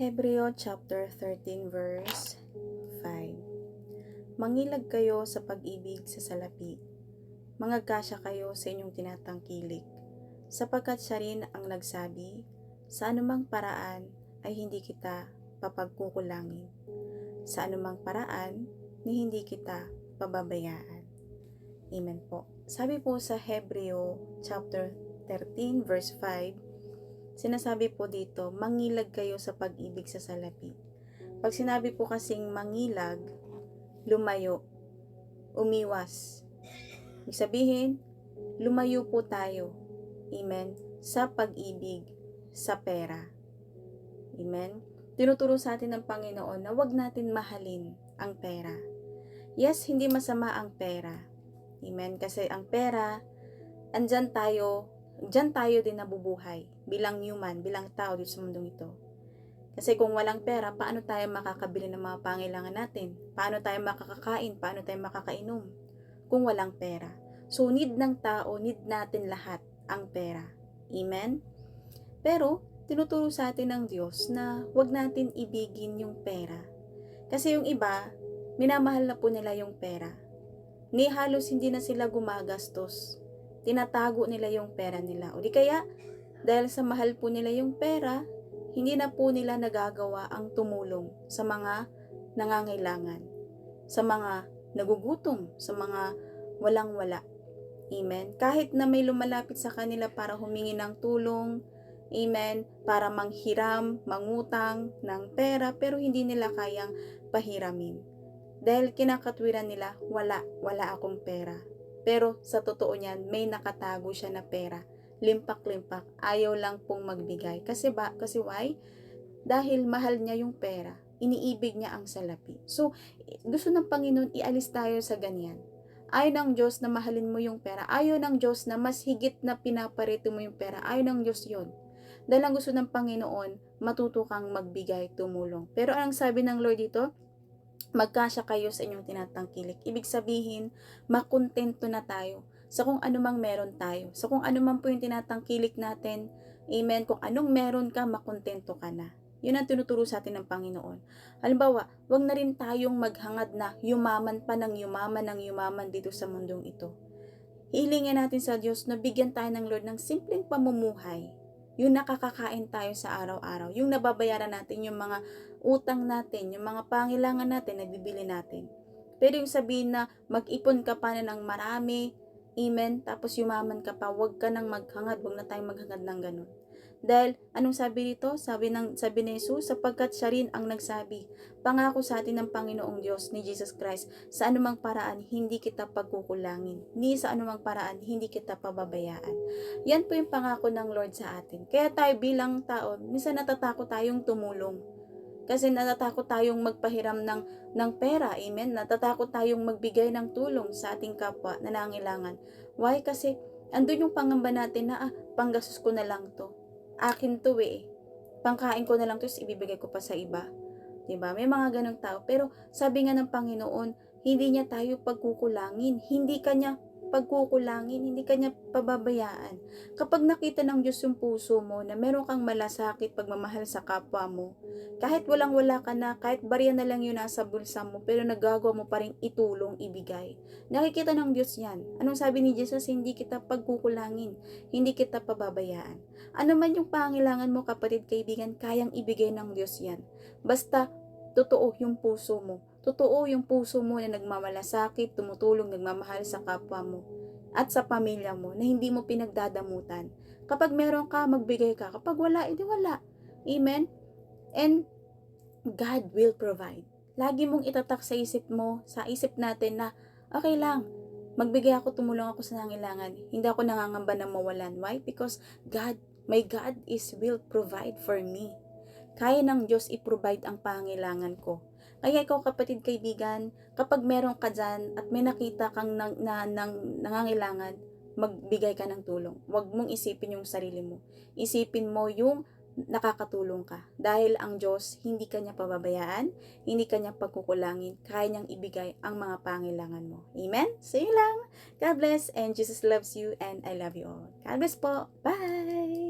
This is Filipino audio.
Hebreo chapter 13 verse 5 Mangilag kayo sa pag-ibig sa salapi. Mangagkasya kayo sa inyong tinatangkilik. Sapagkat siya rin ang nagsabi, sa anumang paraan ay hindi kita papagkukulangin. Sa anumang paraan ni hindi kita pababayaan. Amen po. Sabi po sa Hebreo chapter 13 verse 5, sinasabi po dito, mangilag kayo sa pag-ibig sa salapi. Pag sinabi po kasing mangilag, lumayo, umiwas. Ibig sabihin, lumayo po tayo. Amen. Sa pag-ibig, sa pera. Amen. Tinuturo sa atin ng Panginoon na wag natin mahalin ang pera. Yes, hindi masama ang pera. Amen. Kasi ang pera, andyan tayo, dyan tayo din nabubuhay bilang human, bilang tao dito sa mundong ito. Kasi kung walang pera, paano tayo makakabili ng mga pangailangan natin? Paano tayo makakakain? Paano tayo makakainom? Kung walang pera. So, need ng tao, need natin lahat ang pera. Amen? Pero, tinuturo sa atin ng Diyos na wag natin ibigin yung pera. Kasi yung iba, minamahal na po nila yung pera. Ni halos hindi na sila gumagastos. Tinatago nila yung pera nila. O di kaya, dahil sa mahal po nila yung pera, hindi na po nila nagagawa ang tumulong sa mga nangangailangan, sa mga nagugutom, sa mga walang-wala. Amen. Kahit na may lumalapit sa kanila para humingi ng tulong, amen, para manghiram, mangutang ng pera, pero hindi nila kayang pahiramin. Dahil kinakatwiran nila, wala, wala akong pera. Pero sa totoo niyan, may nakatago siya na pera. Limpak-limpak, ayaw lang pong magbigay. Kasi ba, kasi why? Dahil mahal niya yung pera, iniibig niya ang salapi. So, gusto ng Panginoon, ialis tayo sa ganyan. Ayaw ng Diyos na mahalin mo yung pera. Ayaw ng Diyos na mas higit na pinaparito mo yung pera. Ayaw ng Diyos yon. Dahil ang gusto ng Panginoon, matuto kang magbigay, tumulong. Pero anong sabi ng Lord dito? Magkasya kayo sa inyong tinatangkilik. Ibig sabihin, makontento na tayo sa kung anumang meron tayo. Sa kung anumang po yung tinatangkilik natin. Amen. Kung anong meron ka, makontento ka na. Yun ang tinuturo sa atin ng Panginoon. Halimbawa, wag na rin tayong maghangad na yumaman pa ng yumaman ng yumaman dito sa mundong ito. Hilingin natin sa Diyos na bigyan tayo ng Lord ng simpleng pamumuhay. Yung nakakakain tayo sa araw-araw. Yung nababayaran natin yung mga utang natin, yung mga pangailangan natin na bibili natin. Pero yung sabihin na mag-ipon ka pa na ng marami, amen, tapos yumaman ka pa, wag ka nang maghangad, wag na tayong maghangad ng ganun. Dahil, anong sabi dito? Sabi, ng, sabi ni Jesus, sapagkat siya rin ang nagsabi, pangako sa atin ng Panginoong Diyos ni Jesus Christ, sa anumang paraan, hindi kita pagkukulangin, ni sa anumang paraan, hindi kita pababayaan. Yan po yung pangako ng Lord sa atin. Kaya tayo bilang tao, minsan natatakot tayong tumulong. Kasi natatakot tayong magpahiram ng, ng pera, amen? Natatakot tayong magbigay ng tulong sa ating kapwa na nangailangan. Why? Kasi andun yung pangamba natin na, ah, panggastos ko na lang to akin to eh. Pangkain ko na lang to, ibibigay ko pa sa iba. 'Di ba? May mga ganong tao. Pero sabi nga ng Panginoon, hindi niya tayo pagkukulangin. Hindi kanya pagkukulangin, hindi kanya pababayaan. Kapag nakita ng Diyos yung puso mo na meron kang malasakit pagmamahal sa kapwa mo, kahit walang-wala ka na, kahit barya na lang yun nasa bulsa mo, pero nagagawa mo pa rin itulong, ibigay. Nakikita ng Diyos yan. Anong sabi ni Jesus? Hindi kita pagkukulangin, hindi kita pababayaan. Ano man yung pangailangan mo, kapatid, kaibigan, kayang ibigay ng Diyos yan. Basta, totoo yung puso mo Totoo yung puso mo na nagmamalasakit, tumutulong, nagmamahal sa kapwa mo at sa pamilya mo na hindi mo pinagdadamutan. Kapag meron ka, magbigay ka. Kapag wala, edi wala. Amen? And God will provide. Lagi mong itatak sa isip mo, sa isip natin na, okay lang, magbigay ako, tumulong ako sa nangailangan. Hindi ako nangangamba na mawalan. Why? Because God, my God is will provide for me. Kaya ng Diyos i-provide ang pangailangan ko kaya ikaw kapatid kaibigan, kapag meron ka dyan at may nakita kang nang, na, nang, nangangailangan, magbigay ka ng tulong. Huwag mong isipin yung sarili mo. Isipin mo yung nakakatulong ka. Dahil ang Diyos, hindi kanya pababayaan, hindi kanya pagkukulangin, kaya niyang ibigay ang mga pangailangan mo. Amen? So yun lang. God bless and Jesus loves you and I love you all. God bless po. Bye!